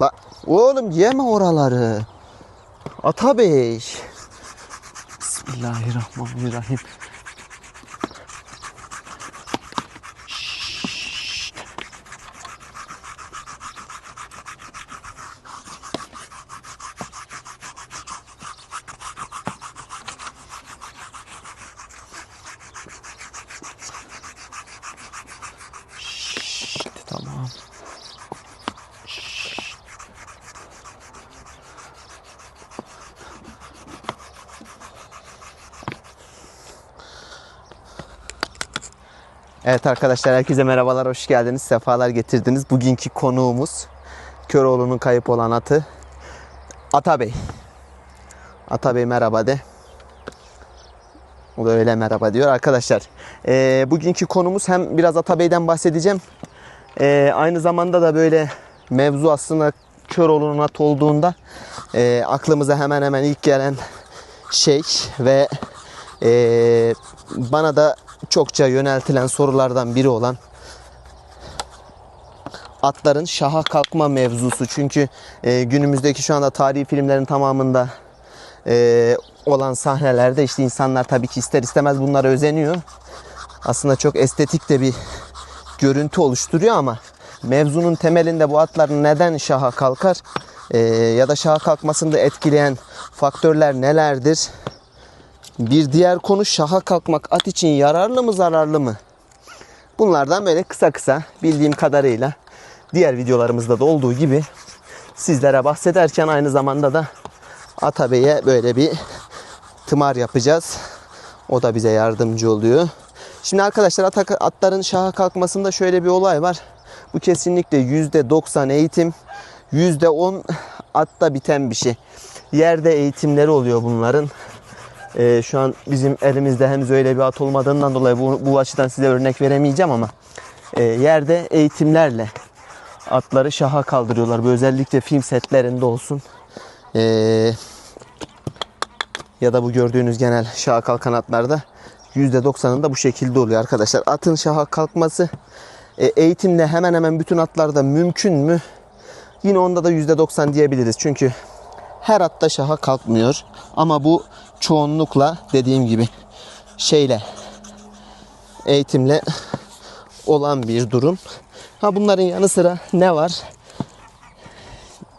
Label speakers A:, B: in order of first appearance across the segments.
A: La oğlum yeme oraları. Atabey. Bismillahirrahmanirrahim. Evet arkadaşlar herkese merhabalar, hoş geldiniz, sefalar getirdiniz. Bugünkü konuğumuz Köroğlu'nun kayıp olan atı Atabey. Atabey merhaba de. O da öyle merhaba diyor. Arkadaşlar eee, bugünkü konumuz hem biraz Atabey'den bahsedeceğim. Eee, aynı zamanda da böyle mevzu aslında Köroğlu'nun atı olduğunda eee, aklımıza hemen hemen ilk gelen şey ve eee, bana da çokça yöneltilen sorulardan biri olan atların şaha kalkma mevzusu. Çünkü e, günümüzdeki şu anda tarihi filmlerin tamamında e, olan sahnelerde işte insanlar tabii ki ister istemez bunlara özeniyor. Aslında çok estetik de bir görüntü oluşturuyor ama mevzunun temelinde bu atlar neden şaha kalkar e, ya da şaha kalkmasını da etkileyen faktörler nelerdir? Bir diğer konu şaha kalkmak at için yararlı mı zararlı mı? Bunlardan böyle kısa kısa bildiğim kadarıyla diğer videolarımızda da olduğu gibi sizlere bahsederken aynı zamanda da Atabey'e böyle bir tımar yapacağız. O da bize yardımcı oluyor. Şimdi arkadaşlar atların şaha kalkmasında şöyle bir olay var. Bu kesinlikle %90 eğitim, %10 atta biten bir şey. Yerde eğitimleri oluyor bunların. Ee, şu an bizim elimizde henüz öyle bir at olmadığından dolayı bu, bu açıdan size örnek veremeyeceğim ama e, yerde eğitimlerle atları şaha kaldırıyorlar. Bu özellikle film setlerinde olsun. Ee, ya da bu gördüğünüz genel şaha kalkan atlarda %90'ında bu şekilde oluyor arkadaşlar. Atın şaha kalkması e, eğitimle hemen hemen bütün atlarda mümkün mü? Yine onda da %90 diyebiliriz. Çünkü her atta şaha kalkmıyor. Ama bu çoğunlukla dediğim gibi şeyle eğitimle olan bir durum. Ha bunların yanı sıra ne var?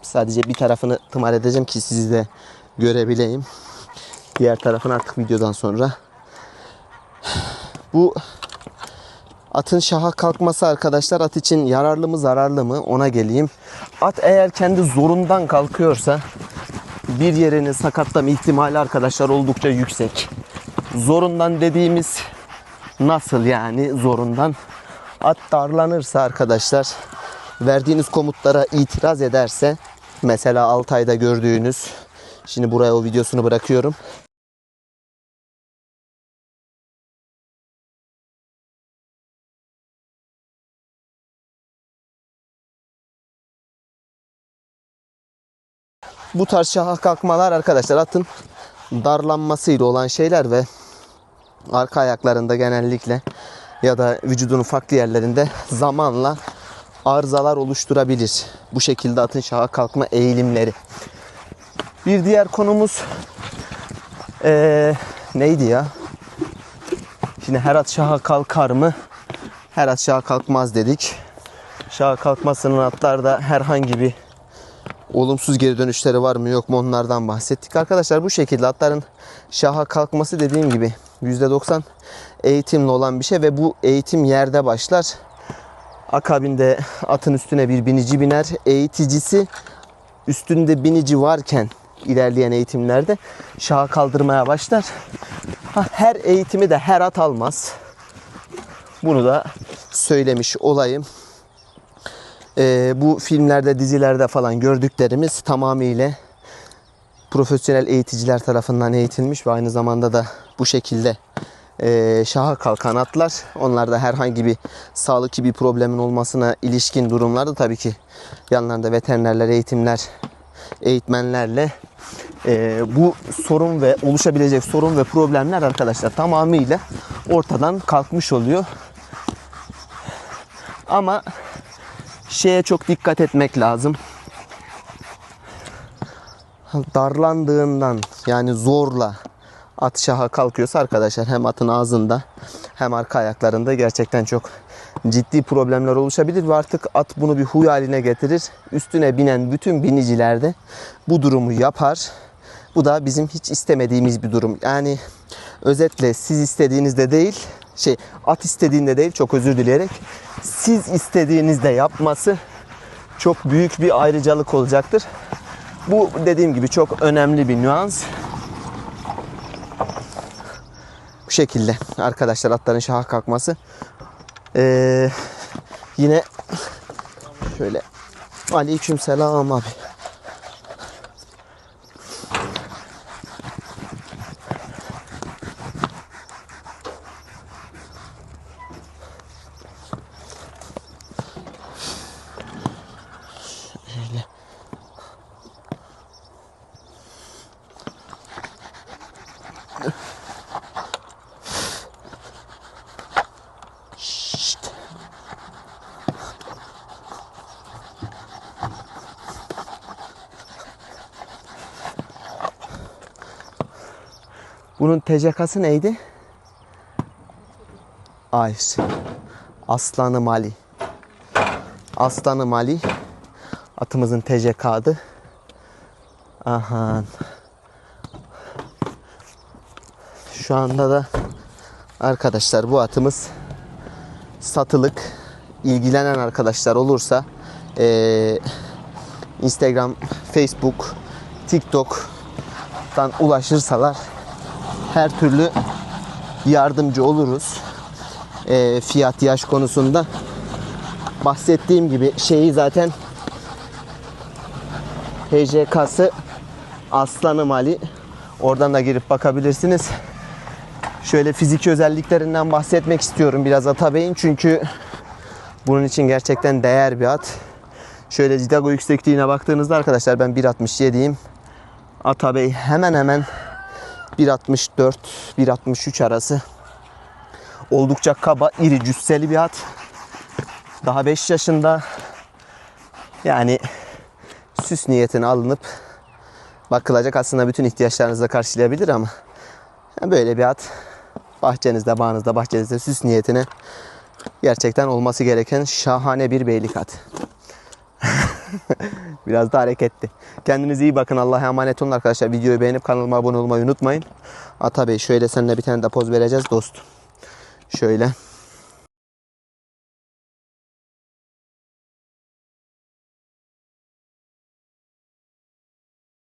A: Sadece bir tarafını tımar edeceğim ki sizi de görebileyim. Diğer tarafını artık videodan sonra. Bu atın şaha kalkması arkadaşlar at için yararlı mı zararlı mı ona geleyim. At eğer kendi zorundan kalkıyorsa bir yerini sakatlama ihtimali arkadaşlar oldukça yüksek. Zorundan dediğimiz nasıl yani zorundan? At darlanırsa arkadaşlar verdiğiniz komutlara itiraz ederse mesela Altay'da gördüğünüz şimdi buraya o videosunu bırakıyorum. Bu tarz şaha kalkmalar arkadaşlar atın darlanmasıyla olan şeyler ve arka ayaklarında genellikle ya da vücudunun farklı yerlerinde zamanla arızalar oluşturabilir. Bu şekilde atın şaha kalkma eğilimleri. Bir diğer konumuz eee, neydi ya? Şimdi her at şaha kalkar mı? Her at şaha kalkmaz dedik. Şaha kalkmasının atlarda herhangi bir olumsuz geri dönüşleri var mı yok mu onlardan bahsettik. Arkadaşlar bu şekilde atların şaha kalkması dediğim gibi %90 eğitimli olan bir şey ve bu eğitim yerde başlar. Akabinde atın üstüne bir binici biner. Eğiticisi üstünde binici varken ilerleyen eğitimlerde şaha kaldırmaya başlar. Her eğitimi de her at almaz. Bunu da söylemiş olayım. Ee, bu filmlerde, dizilerde falan gördüklerimiz tamamıyla profesyonel eğiticiler tarafından eğitilmiş ve aynı zamanda da bu şekilde e, şaha kalkan atlar. Onlarda herhangi bir sağlıklı bir problemin olmasına ilişkin durumlarda tabii ki yanlarında veterinerler, eğitimler, eğitmenlerle e, bu sorun ve oluşabilecek sorun ve problemler arkadaşlar tamamıyla ortadan kalkmış oluyor. Ama şeye çok dikkat etmek lazım. darlandığından yani zorla at şaha kalkıyorsa arkadaşlar hem atın ağzında hem arka ayaklarında gerçekten çok ciddi problemler oluşabilir ve artık at bunu bir huy haline getirir. Üstüne binen bütün biniciler de bu durumu yapar. Bu da bizim hiç istemediğimiz bir durum. Yani özetle siz istediğinizde değil, şey at istediğinde değil çok özür dileyerek siz istediğinizde yapması çok büyük bir ayrıcalık olacaktır. Bu dediğim gibi çok önemli bir nüans. Bu şekilde arkadaşlar atların şaha kalkması. Ee, yine şöyle aleyküm selam abi. Bunun TCK'sı neydi? Hayır. Aslanı Mali. Aslanı Mali. Atımızın TCK adı. Aha. Şu anda da arkadaşlar bu atımız satılık ilgilenen arkadaşlar olursa eee, Instagram, Facebook, TikTok'tan ulaşırsalar her türlü yardımcı oluruz. Eee, fiyat yaş konusunda bahsettiğim gibi şeyi zaten HJK'sı Aslanım Ali oradan da girip bakabilirsiniz. Şöyle fiziki özelliklerinden bahsetmek istiyorum biraz Atabey'in çünkü bunun için gerçekten değer bir at. Şöyle Zidago yüksekliğine baktığınızda arkadaşlar ben 1.67'yim. Atabey hemen hemen 1.64 1.63 arası. Oldukça kaba, iri, cüsseli bir at. Daha 5 yaşında. Yani süs niyetine alınıp bakılacak aslında bütün ihtiyaçlarınızı da karşılayabilir ama böyle bir at bahçenizde, bağınızda, bahçenizde süs niyetine gerçekten olması gereken şahane bir beylik at. Biraz da hareketli. Kendinize iyi bakın. Allah'a emanet olun arkadaşlar. Videoyu beğenip kanalıma abone olmayı unutmayın. Ata Bey şöyle seninle bir tane de poz vereceğiz dostum. Şöyle.